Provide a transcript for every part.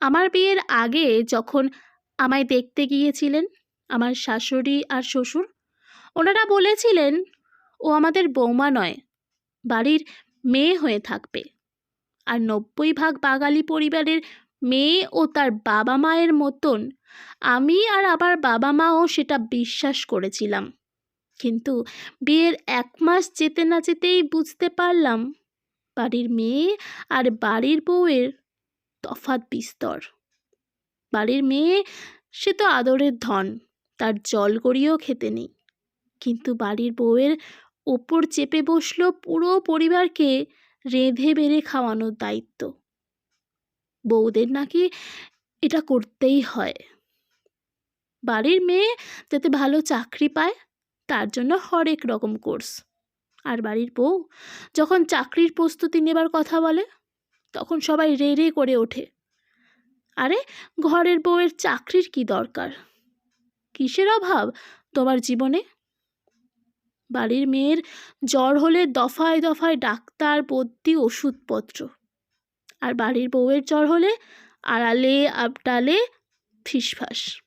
আমার বিয়ের আগে যখন আমায় দেখতে গিয়েছিলেন আমার শাশুড়ি আর শ্বশুর, ওনারা বলেছিলেন, ও আমাদের বৌমা নয়, বাড়ির মেয়ে হয়ে থাকবে। আর নব্বই ভাগ বাঙালি পরিবারের মেয়ে ও তার বাবা মায়ের মতন আমি আর আমার বাবা মাও সেটা বিশ্বাস করেছিলাম। কিন্তু বিয়ের এক মাস যেতে না যেতেই বুঝতে পারলাম, বাড়ির মেয়ে আর বাড়ির বউয়ের তফাৎ বিস্তর। বাড়ির মেয়ে, সে তো আদরের ধন, তার জল গড়িয়েও খেতে নেই। কিন্তু বাড়ির বউয়ের ওপর চেপে বসল পুরো পরিবারকে রেঁধে বেড়ে খাওয়ানোর দায়িত্ব। বউদের নাকি এটা করতেই হয়। বাড়ির মেয়ে যাতে ভালো চাকরি পায়, তার জন্য হরেক রকম কোর্স। আর বাড়ির বউ যখন চাকরির প্রস্তুতি নেবার কথা বলে তখন সবাই রে রে করে ওঠে। আরে, ঘরের বউয়ের চাকরির কি দরকার? কিসের অভাব তোমার জীবনে? বাড়ির মেয়ের জ্বর হলে দফায় দফায় ডাক্তার, বদ্যি, ওষুধপত্র। আর বাড়ির বউয়ের জ্বর হলে আড়ালে, আবডালে ফিসফাস।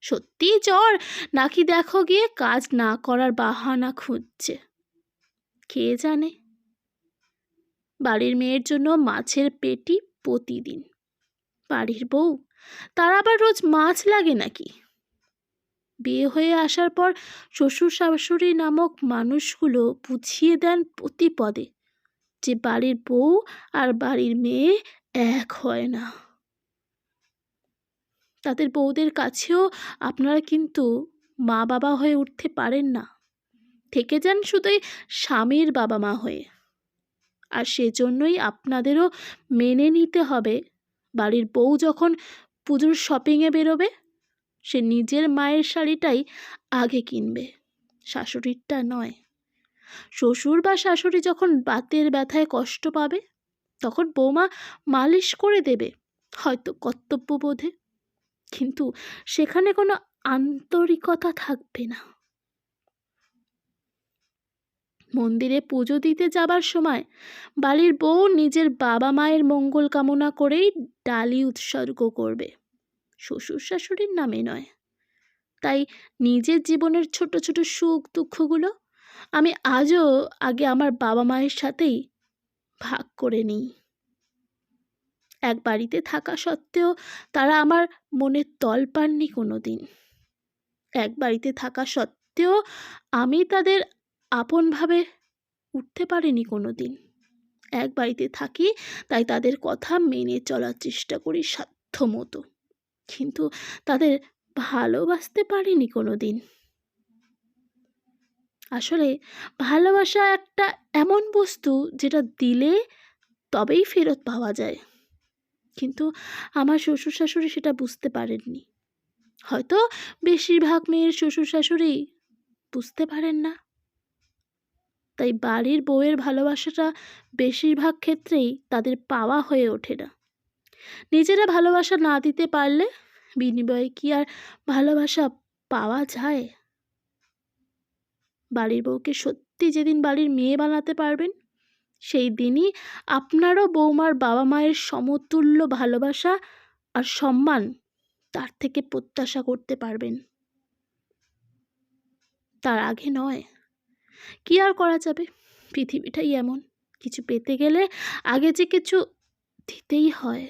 সত্যি জ্বর? নাকি দেখো গিয়ে কাজ না করার বাহানা খুঁজছে? কে জানে? বাড়ির মেয়ের জন্য মাছের পেটি প্রতিদিন। বাড়ির বউ? তার আবার রোজ মাছ লাগে নাকি? বিয়ে হয়ে আসার পর শ্বশুর শাশুড়ি নামক মানুষগুলো বুঝিয়ে দেন প্রতি পদে যে বাড়ির বউ আর বাড়ির মেয়ে এক হয় না। তাদের বউদের কাছেও আপনারা কিন্তু মা বাবা হয়ে উঠতে পারেন না। থেকে যান শুধুই স্বামীর বাবা মা হয়ে। আর সেজন্যই আপনাদেরও মেনে নিতে হবে। বাড়ির বউ যখন পুজোর শপিংয়ে বেরোবে, সে নিজের মায়ের শাড়িটাই আগে কিনবে। শাশুড়িরটা নয়। শ্বশুর বা শাশুড়ি যখন বাতের ব্যথায় কষ্ট পাবে, তখন বৌমা মালিশ করে দেবে, হয়তো কর্তব্যবোধে। কিন্তু সেখানে কোনো আন্তরিকতা থাকবে না। মন্দিরে পুজো দিতে যাবার সময় বাড়ির বউ নিজের বাবা মায়ের মঙ্গল কামনা করেই ডালি উৎসর্গ করবে। শ্বশুর শাশুড়ির নামে নয়। তাই নিজের জীবনের ছোট ছোট সুখ দুঃখগুলো আমি আজও আগে আমার বাবা মায়ের সাথেই ভাগ করে নিই। এক বাড়িতে থাকা সত্ত্বেও তারা আমার মনে তল পাননি কোনো দিন এক বাড়িতে থাকা সত্ত্বেও আমি তাদের আপনভাবে উঠতে পারিনি কোনো দিন এক বাড়িতে থাকি, তাই তাদের কথা মেনে চলার চেষ্টা করি সাধ্য মতো কিন্তু তাদের ভালোবাসতে পারিনি কোনো দিন আসলে ভালোবাসা একটা এমন বস্তু যেটা দিলে তবেই ফেরত পাওয়া যায়। কিন্তু আমার শ্বশুর শাশুড়ি সেটা বুঝতে পারেননি। হয়তো বেশিরভাগ মেয়ের শ্বশুর শাশুড়ি বুঝতে পারেন না। তাই বাড়ির বউয়ের ভালোবাসাটা বেশিরভাগ ক্ষেত্রেই তাদের পাওয়া হয়ে ওঠে না। নিজেরা ভালোবাসা না দিতে পারলে বিনিময়ে কি আর ভালোবাসা পাওয়া যায়? বাড়ির বউকে সত্যি যেদিন বাড়ির মেয়ে বানাতে পারবেন, সেই দিনই আপনারও বৌমার বাবা মায়ের সমতুল্য ভালোবাসা আর সম্মান তার থেকে প্রত্যাশা করতে পারবেন। তার আগে নয়। কি আর করা যাবে? পৃথিবীটাই এমন। কিছু পেতে গেলে আগে যে কিছু দিতেই হয়।